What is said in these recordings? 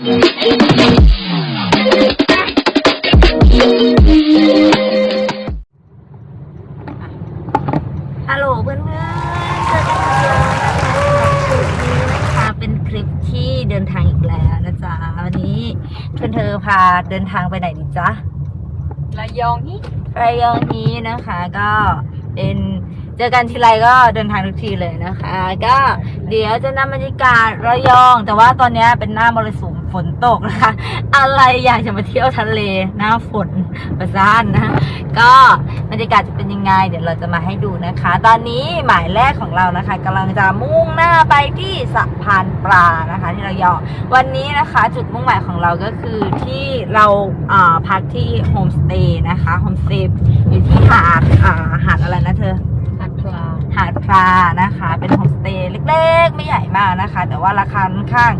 ฮัลโหลเพื่อนๆเจอกันอีกแล้วนะคะคลิปนี้นะคะเป็นคลิปที่เดินทางอีกแล้วนะจ๊ะ วันนี้เพื่อนเธอพาเดินทางไปไหนดีจ๊ะระยองนี่ระยองนี้นะคะก็เป็นเจอกันทีไรก็เดินทางทุกทีเลยนะคะ ก็เดี๋ยวจะนำบรรยากาศระยอง แต่ว่าตอนนี้เป็นหน้ามรสุม ฝนตกนะคะ อะไรอยากจะมาเที่ยวทะเลหน้าฝนประซานนะ ก็บรรยากาศจะเป็นยังไง เดี๋ยวเราจะมาให้ดูนะคะ ตอนนี้หมายแรกของเรานะคะกำลังจะมุ่งหน้าไปที่สะพานปลานะคะ ที่ระยองวันนี้นะคะ จุดมุ่งหมายของเราก็คือที่เราอ่าพักที่โฮมสเตย์นะคะโฮมสเตย์อยู่ที่หาดอ่าหาดอะไรนะเธอหัดพลาหาดพลานะคะ เป็นโฮมสเตย์เล็กๆ ไม่ใหญ่มากนะคะ แต่ว่าราคาค่อนข้าง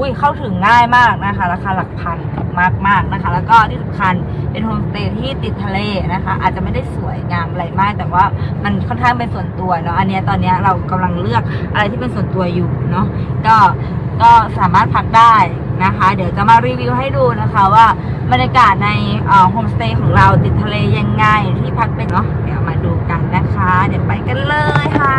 อุ้ยเข้าถึงง่ายมากนะคะ ราคาหลักพันมากมากๆนะคะ แล้วก็ที่สำคัญเป็นโฮมสเตย์ที่ติดทะเลนะคะ อาจจะไม่ได้สวยงามอะไรมาก แต่ว่ามันค่อนข้างเป็นส่วนตัวเนาะอันเนี้ยตอนเนี้ยเรากำลังเลือกอะไรที่เป็นส่วนตัวอยู่เนาะก็ก็สามารถพักได้นะคะ เดี๋ยวจะมารีวิวให้ดูนะคะว่าบรรยากาศในโฮมสเตย์ของเราติดทะเลยังไงที่พักเป็นเนาะเดี๋ยวมาดูกันนะคะ เดี๋ยวไปกันเลยค่ะ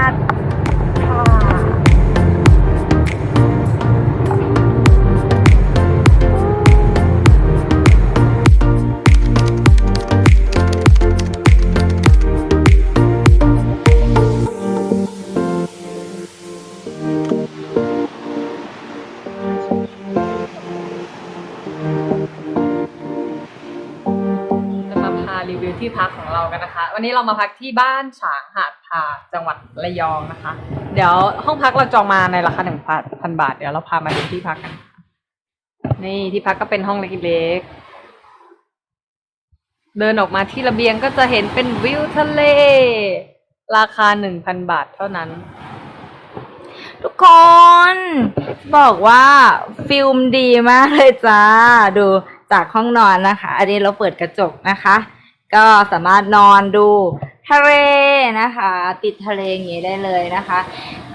วันนี้เรามาพักที่บ้านฉางหาดพาจังหวัดระยองนะคะ เดี๋ยวห้องพักเราจองมาในราคาหนึ่งพันบาท เดี๋ยวเราพามาดูที่พักกัน นี่ที่พักก็เป็นห้องเล็กๆเดินออกมาที่ระเบียงก็จะเห็นเป็นวิวทะเล ราคาหนึ่งพันบาทเท่านั้น ทุกคน บอกว่าฟิล์มดีมากเลยจ้า ดูจากห้องนอนนะคะ อันนี้เราเปิดกระจกนะคะ ก็สามารถนอนดูทะเลนะคะ ติดทะเลอย่างนี้ได้เลยนะคะ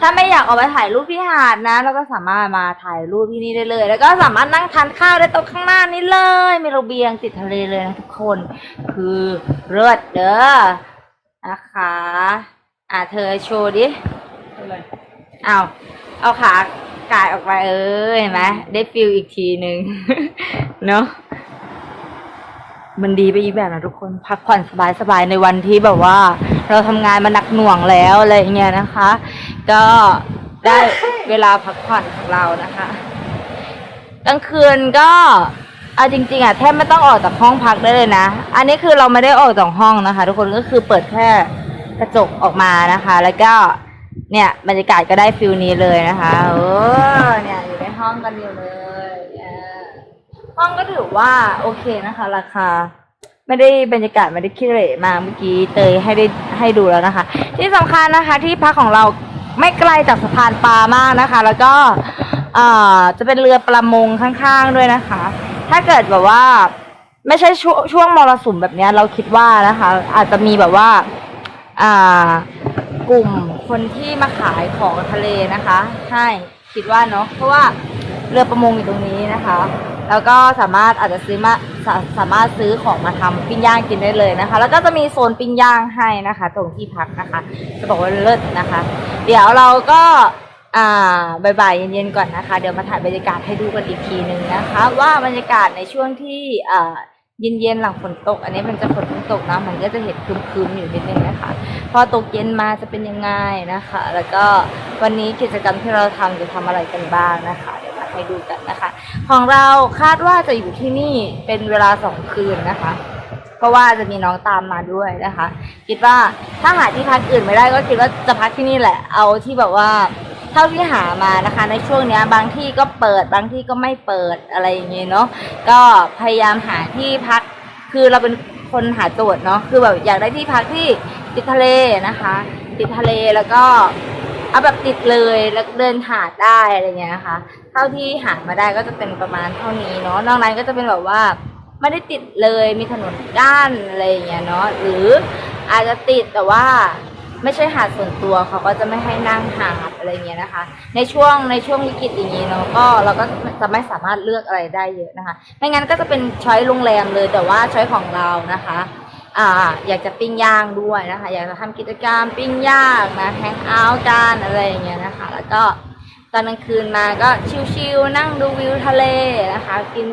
ถ้าไม่อยากออกไปถ่ายรูปที่หาดนะ เราก็สามารถมาถ่ายรูปที่นี่ได้เลย แล้วก็สามารถนั่งทานข้าวได้ตรงข้างหน้านี้เลยมีระเบียงติดทะเลเลยนะทุกคน คือเลิศเด้อนะคะอะเธอโชว์ดิเอาเอาขากายออกไปเออเห็นไหมได้ฟิลอีกทีหนึ่งเนาะ มันดีไปอีกแบบนะทุกคนพักผ่อนสบายๆในวันที่แบบว่า เราทำงานมาหนักหน่วงแล้วอะไรอย่างเงี้ยนะคะ ก็ได้เวลาพักผ่อนของเรานะคะกลางคืนก็เอาจริงๆอะแทบไม่ต้องออกจากห้องพักได้เลยนะ อันนี้คือเราไม่ได้ออกจากห้องนะคะ ทุกคนก็คือเปิดแค่กระจกออกมานะคะ แล้วก็เนี่ยบรรยากาศก็ได้ฟิลนี้เลยนะคะเออเนี่ยอยู่ในห้องกันอยู่เลย ห้องก็ถือว่าโอเคนะคะ ราคา ไม่ได้บรรยากาศไม่ได้ขี้เหร่มากเมื่อกี้เตยให้ได้ให้ดูแล้วนะคะ ที่สำคัญนะคะที่พักของเราไม่ไกลจากสะพานปลามากนะคะ แล้วก็เอ่อจะเป็นเรือประมงข้างๆด้วยนะคะ ถ้าเกิดแบบว่า ไม่ใช่ช่วงช่วงมรสุมแบบนี้เราคิดว่านะคะ อาจจะมีแบบว่าอ่ากลุ่มคนที่มาขายของทะเลนะคะใช่คิดว่าเนาะเพราะว่าเรือประมงอยู่ตรงนี้นะคะ แล้วก็สามารถอาจจะซื้อมาสาสามารถซื้อของมาทำปิ้งย่างกินได้เลยนะคะ แล้วก็จะมีโซนปิ้งย่างให้นะคะ ตรงที่พักนะคะ จะบอกว่าเลิศนะคะ เดี๋ยวเราก็อ่าบ่ายๆเย็นๆก่อนนะคะ เดี๋ยวมาถ่ายบรรยากาศให้ดูกันอีกทีหนึ่งนะคะ ว่าบรรยากาศในช่วงที่อ่าเย็นๆหลังฝนตก อันนี้มันจะฝนตกนะมันก็จะเห็นครึมๆอยู่นิดนึงนะคะพอตกเย็นมาจะเป็นยังไงนะคะ แล้วก็วันนี้กิจกรรมที่เราทำจะทำอะไรกันบ้างนะคะ เดี๋ยวมาให้ดูกันนะคะ ของเราคาดว่าจะอยู่ที่นี่เป็นเวลาสองคืนนะคะ เพราะว่าจะมีน้องตามมาด้วยนะคะ คิดว่าถ้าหาที่พักอื่นไม่ได้ก็คิดว่าจะพักที่นี่แหละ เอาที่แบบว่าเท่าที่หามานะคะ ในช่วงเนี้ยบางที่ก็เปิดบางที่ก็ไม่เปิดอะไรอย่างเงี้ยเนาะก็พยายามหาที่พักคือเราเป็นคนหาโจทย์เนาะคือแบบอยากได้ที่พักที่ติดทะเลนะคะ ติดทะเลแล้วก็เอาแบบติดเลยแล้วเดินหาดได้อะไรเงี้ยนะคะ ท่าที่หามาได้ก็จะเป็นประมาณเท่านี้เนาะนอกนั้นก็จะเป็นแบบว่าไม่ได้ติดเลยมีถนนกั้นอะไรอย่างเงี้ยเนาะหรืออาจจะติดแต่ว่าไม่ใช่หาดส่วนตัวเขาก็จะไม่ให้นั่งหาดอะไรเงี้ยนะคะ ในช่วงในช่วงวิกฤตอย่างนี้เนาะก็เราก็จะไม่สามารถเลือกอะไรได้เยอะนะคะไม่งั้นก็จะเป็นช้อยโรงแรมเลยแต่ว่าช้อยของเรานะคะอ่าอยากจะปิ้งย่างด้วยนะคะ อยากจะทำกิจกรรมปิ้งย่างนะแฮงเอาท์กันอะไรอย่างเงี้ยนะคะ แล้วก็ อนกลางคืนมาก็ชิลๆนั่งดูวิวทะเลนะคะ กิน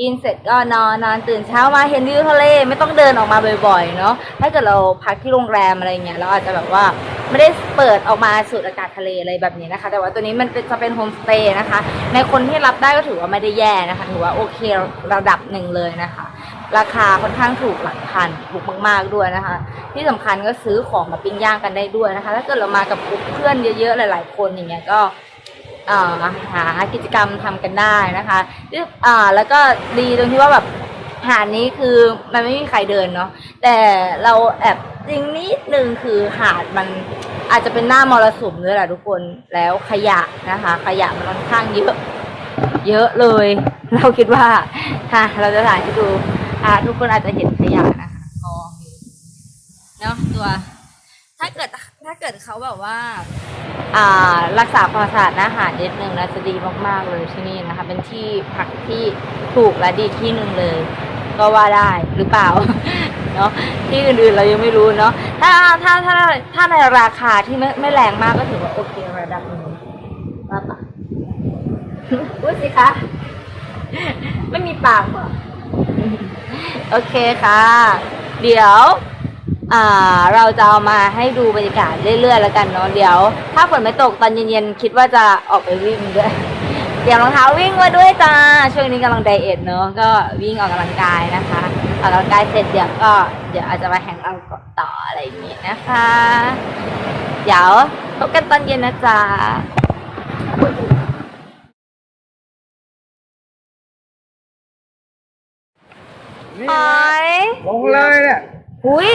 กินเสร็จก็นอนนอนตื่นเช้ามาเห็นวิวทะเลไม่ต้องเดินออกมาบ่อยๆเนาะถ้าเกิดเราพักที่โรงแรมอะไรเงี้ยเราอาจจะแบบว่าไม่ได้เปิดออกมาสูดอากาศทะเลอะไรแบบนี้นะคะ แต่ว่าตัวนี้มันจะเป็นโฮมสเตย์นะคะ ในคนที่รับได้ก็ถือว่าไม่ได้แย่นะคะ ถือว่าโอเคระดับหนึ่งเลยนะคะ ราคาค่อนข้างถูกหลักพันถูกมากๆด้วยนะคะ ที่สำคัญก็ซื้อของมาปิ้งย่างกันได้ด้วยนะคะ ถ้าเกิดเรามากับกลุ่มเพื่อนเยอะๆหลาย ๆ คนอย่างเงี้ยก็ หากิจกรรมทำกันได้นะคะแล้วก็ดีตรงที่ว่าแบบหาดนี้คือมันไม่มีใครเดินเนาะแต่เราแอบจริงนิดนึงคือหาดมันอาจจะเป็นหน้ามรสุมด้วยแหละทุกคนแล้วขยะนะคะ ขยะมันค่อนข้างเยอะเยอะเลย เราคิดว่าค่ะ เราจะถ่ายให้ดูอ่าทุกคนอาจจะเห็นขยะนะคะกองเนาะตัวถ้าเกิด ถ้าเกิดเขาแบบว่า อ่ารักษาความสะอาดอาหารนิดนึงนะจะดีมากๆเลยที่นี่นะคะ เป็นที่พักที่ถูกและดีที่หนึ่งเลย ก็ว่าได้หรือเปล่า เนาะที่อื่นๆเรายังไม่รู้เนาะถ้าถ้าถ้าถ้าในราคาที่ไม่ไม่แรงมากก็ถือว่าโอเคระดับหนึ่งว่าปะพูดสิคะ ไม่มีปากเหรอโอเคค่ะ เดี๋ยว เราจะเอามาให้ดูบรรยากาศเรื่อยๆแล้วกันเนาะเดี๋ยว ถ้าฝนไม่ตกตอนเย็นๆคิดว่าจะออกไปวิ่งด้วยเตรียมรองเท้าวิ่งมาด้วยจ้าช่วงนี้กำลังไดเอทเนาะก็วิ่งออกกำลังกายนะคะออกกำลังกายเสร็จเดี๋ยวก็เดี๋ยวอาจจะมาแข่งเอาท์ต่ออะไรอย่างนี้นะคะ เดี๋ยวพบกันตอนเย็นนะจ๊ะนี่หอยลงเลยเนี่ย อุ้ย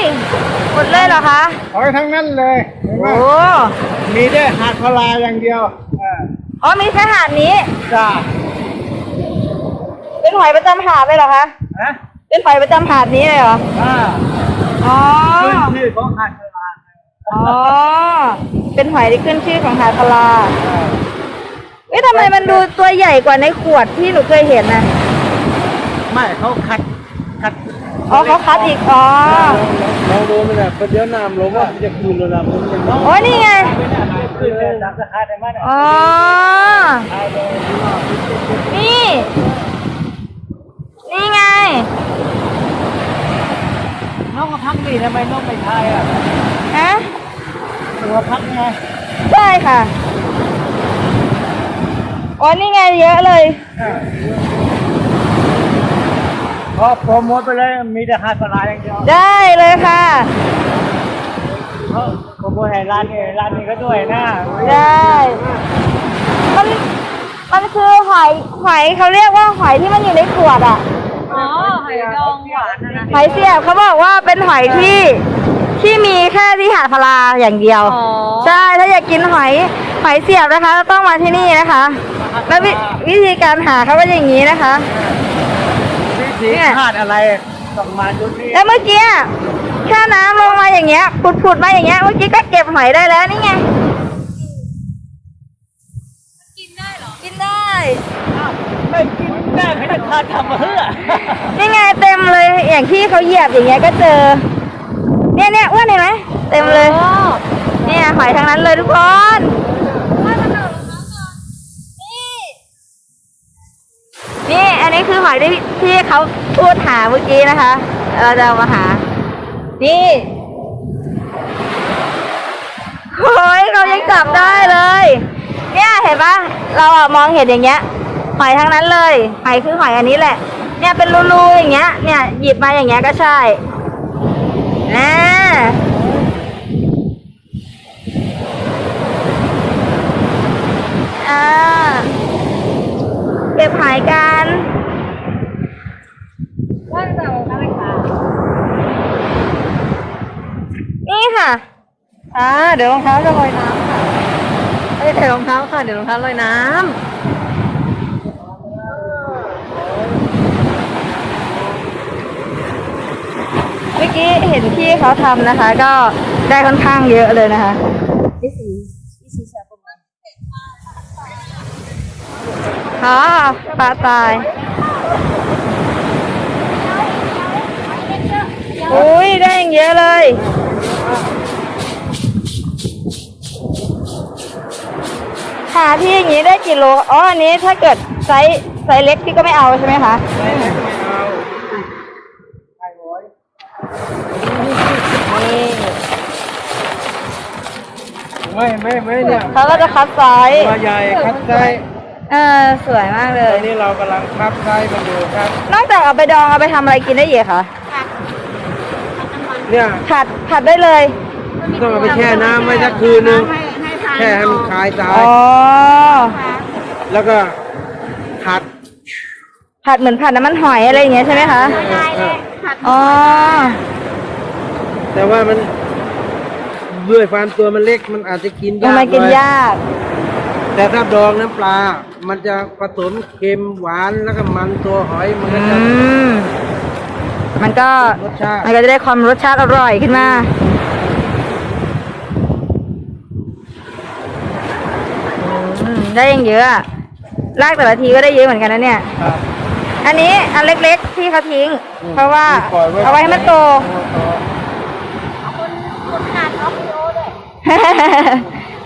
หมดเลยเหรอคะหอยทั้งนั้นเลยเห็นไหมโอ้มีได้หาดพลาอย่างเดียวอ่าอ๋อมีแค่หาดนี้ จ้าเป็นหอยประจำหาดเลยเหรอคะฮะเป็นหอยประจำหาดนี้เลยเหรออ่าอ๋อขึ้นชื่อของหาดพลาอ๋อเป็นหอยที่ขึ้นชื่อของหาดพลาอ่าเอ๊ะทำไมมันดูตัวใหญ่กว่าในขวดที่หนูเคยเห็นนะไม่เขาคัดคัด อ๋อเขาคัดอีก อ๋อ เราดูมันเนี่ยเดี๋ยวน้ำลงว่าจะคืนระดับมันจะน้องโอ้นี่ไงขึ้นเลยน้ำจะคายได้ไหมเนี่ยอ๋อคายเลยนี่ นี่ไงน้องมาพักนี่ทำไมน้องไม่คายอะฮะน้องมาพักไงใช่ค่ะ อ๋อ นี่ไงเยอะเลยอ่า พอโปรโมทไปเลยมีแต่หาดพลาอย่างเดียวได้เลยค่ะเขาโปรโมทให้ร้านนี้ร้านนี้ก็ด้วยนะได้ มันมันคือหอยหอยเขาเรียกว่าหอยที่มันอยู่ในขวดอะอ๋อหอยดองหวานนะนะหอยเสียบเขาบอกว่าเป็นหอยที่ที่มีแค่ที่หาดพลาอย่างเดียว อ๋อใช่ถ้าอยากกินหอยหอยเสียบนะคะ ต้องมาที่นี่นะคะ แล้ววิวิธีการหาเขาก็อย่างนี้นะคะ วิธีหาดอะไรต้องมาจุดนี้แล้วเมื่อกี้อะแค่น้ำลงมาอย่างเงี้ยผุดๆมาอย่างเงี้ย เมื่อกี้ก็เก็บหอยได้แล้วนี่ไง กินได้เหรอ กินได้ไม่กินได้ไม่ได้ทานทำมาเพื่อนี่ไงเต็มเลย อย่างที่เขาเหยียบอย่างเงี้ยก็เจอ เนี่ยเนี่ยอ้วนเห็นไหมเต็มเลย เนี่ยหอยทั้งนั้นเลยทุกคน นี้คือหอยที่ที่เขาพูดหาเมื่อกี้นะคะ เราจะมาหา นี่เฮ้ยเรายังจับได้เลย เนี่ยเห็นปะเราอะมองเห็นอย่างเงี้ย หอยทั้งนั้นเลยหอยคือหอยอันนี้แหละ เนี่ยเป็นรูๆอย่างเงี้ย เนี่ยหยิบมาอย่างเงี้ยก็ใช่อ่าอ่าเก็บหอยกันาจะเอาอะไรคะนี่ค่ะอ่าเดี๋ยวรองเท้าจะลอยน้ำค่ะเอ้ยเดี๋ยวรองเท้าค่ะ เดี๋ยวรองเท้าลอยน้เมื่อกี้เห็นพี่เขาทำนะคะ ก็ได้ค่อนข้างเยอะเลยนะคะอ๋อปลาตาย อุ้ยได้อย่างเยอะเลย ค่ะพี่อย่างนี้ได้กี่โล อ๋อ อันนี้ถ้าเกิดไซส์ไซส์เล็กพี่ก็ไม่เอาใช่ไหมคะนี่ไม่ไม่ไม่เนี่ยเขาก็จะคัดไซส์ตัวใหญ่คัดไซส์เออสวยมากเลตอยนนี้เรากำลังคัดไซส์กันอยู่ครับ นอกจากเอาไปดองเอาไปทำอะไรกินได้เยอะคะ เนี่ยผัดผัดได้เลย ต้องเอาไปแช่น้ำไว้สักคืนนึง แช่ให้มันคลายทราอ๋ยอแล้วก็ผัดผัดเหมือนผัดน้ำมันหอยอะไรอย่างเงี้ยใช่ไหมคะเอออ๋อ แต่ว่ามันด้วยความตัวมันเล็กมันอาจจะกินยัยางกมากินหอยยาก แต่ถ้าดองน้ำปลา มันจะผสมเค็มหวานแล้วก็มันตัวหอยมันก็อืจะ มมันก็รสชาติ มันก็จะได้ความรสชาติอร่อยขึ้นมา อืมได้ยังเยอะอะลากแต่ละทีก็ได้เยอะเหมือนกันนะเนี่ย ครับ อันนี้อันเล็กๆที่เขาทิ้ง อืมเพราะว่าปล่อยไว้เอาไว้ให้มันโต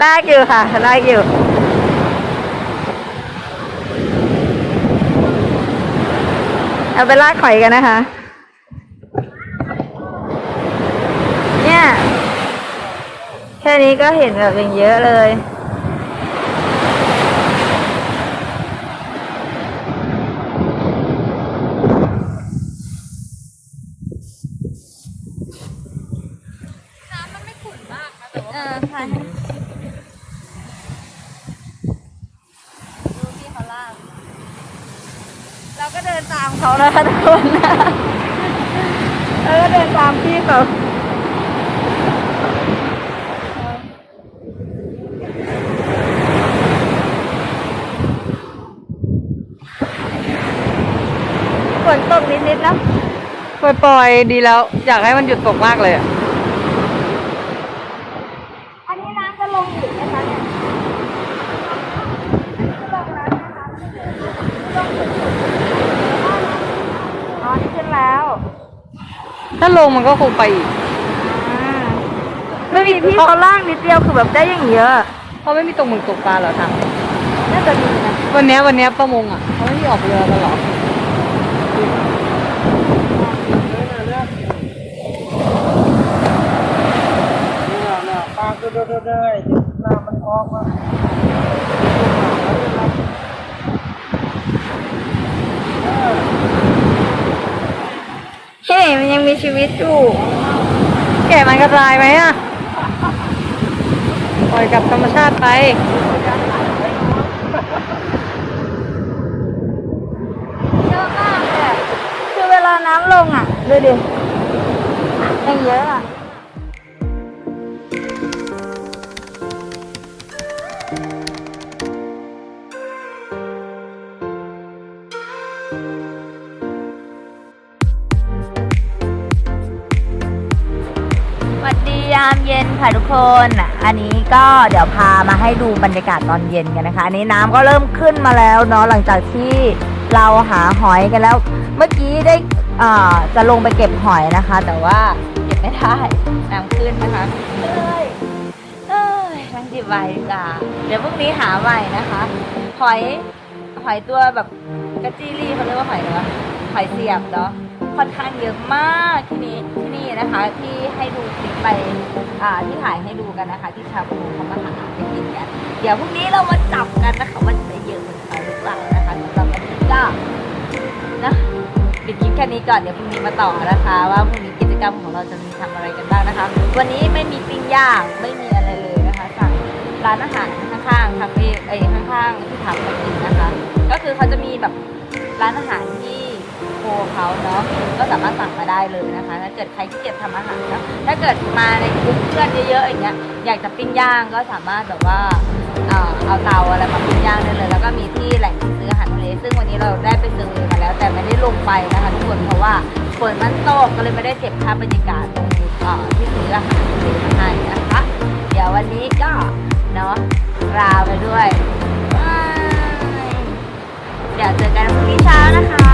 ลากอยู่ค่ะลากอยู่ เอาไปลากข่อยกันนะคะ เนี่ย แค่นี้ก็เห็นแบบอย่างเยอะเลย น้ำมันไม่ขุ่นมากนะแต่ว่า เออใช่ดูพี่เขาลาก เราก็เดินตามเขานะคะทุกคนเราก็เดินตามพี่เขาฝนตกนิดๆนะ ปล่อยๆ ดีแล้ว อยากให้มันหยุดตกมากเลยอะอันนี้น้ำจะลงอีกไหมคะเนี่ยอ๋อนี่ขึ้นแล้วถ้าลงมันก็คงไปอีกอ่าไม่มีพี่เขาล่างนิดเดียวคือแบบได้อย่างเยอะเพราะไม่มีตรงมึงตกปลาเหรอทางน่าจะมีนะวันเนี้ยวันเนี้ยประมงอะเขาไม่มีออกเรือกันเหรอ เนี่ย เนี่ยปลาก็เด้อยๆน้ำมันออกมาเฮ้ยมันยังมีชีวิตอยู่ แกะมันกระจายไหมอะ ปล่อยกับธรรมชาติไปเยอะมากเลยคือเวลาน้ำลงอะ ดูดิยังเยอะอะามเย็นค่ะทุกคน อันนี้ก็เดี๋ยวพามาให้ดูบรรยากาศตอนเย็นกันนะคะ อันนี้น้ำก็เริ่มขึ้นมาแล้วเนาะหลังจากที่เราหาหอยกันแล้ว เมื่อกี้ได้อ่าจะลงไปเก็บหอยนะคะ แต่ว่าเก็บไม่ได้น้ำขึ้นนะคะเอ้ยเอ้ยทั้งจิบใบดีกว่าเดี๋ยวพรุ่งนี้หาใหม่นะคะ หอยหอยตัวแบบกระจี้รี่เขาเรียกว่าหอยอะไรวะหอยเสียบเนาะค่อนข้างเยอะมากที่นี่ที่ นะคะ ที่ให้ดูคลิปไปอ่าที่ถ่ายให้ดูกันนะคะ ที่ชาวประมงเขามาหาไปกินกัน เดี๋ยวพรุ่งนี้เรามาจับกันนะคะว่าจะเยอะเหมือนเขาหรือเปล่านะคะสำหรับวันนี้ก็นะปิดคลิปแค่นี้ก่อนเดี๋ยวพรุ่งนี้มาต่อนะคะ ว่าพรุ่งนี้กิจกรรมของเราจะมีทำอะไรกันบ้างนะคะ วันนี้ไม่มีปิ้งย่างไม่มีอะไรเลยนะคะสั่งร้านอาหารข้างๆคาเฟ่เอ้ยข้างๆที่ทำมากินนะคะ ก็คือเขาจะมีแบบร้านอาหารที่ โคเขาเนาะก็สามารถสั่งมาได้เลยนะคะ ถ้าเกิดใครขี้เกียจทำอาหารนะถ้าเกิดมาในกลุ่มเพื่อนเยอะๆอย่างเงี้ยอยากจะปิ้งย่างก็สามารถแบบว่าเอาเตาอะไรมาปิ้งย่างได้เลย แล้วก็มีที่แหล่งซื้ออาหารทะเลซึ่งวันนี้เราได้ไปซื้อมาแล้ว แต่ไม่ได้ลงไปนะคะทุกคนเพราะว่าฝนมันตกก็เลยไม่ได้เก็บภาพบรรยากาศตรงนี้ที่ซื้ออาหารซื้อมาให้นะคะ เดี๋ยววันนี้ก็เนาะลาไปด้วย เดี๋ยวเจอกันพรุ่งนี้เช้านะคะ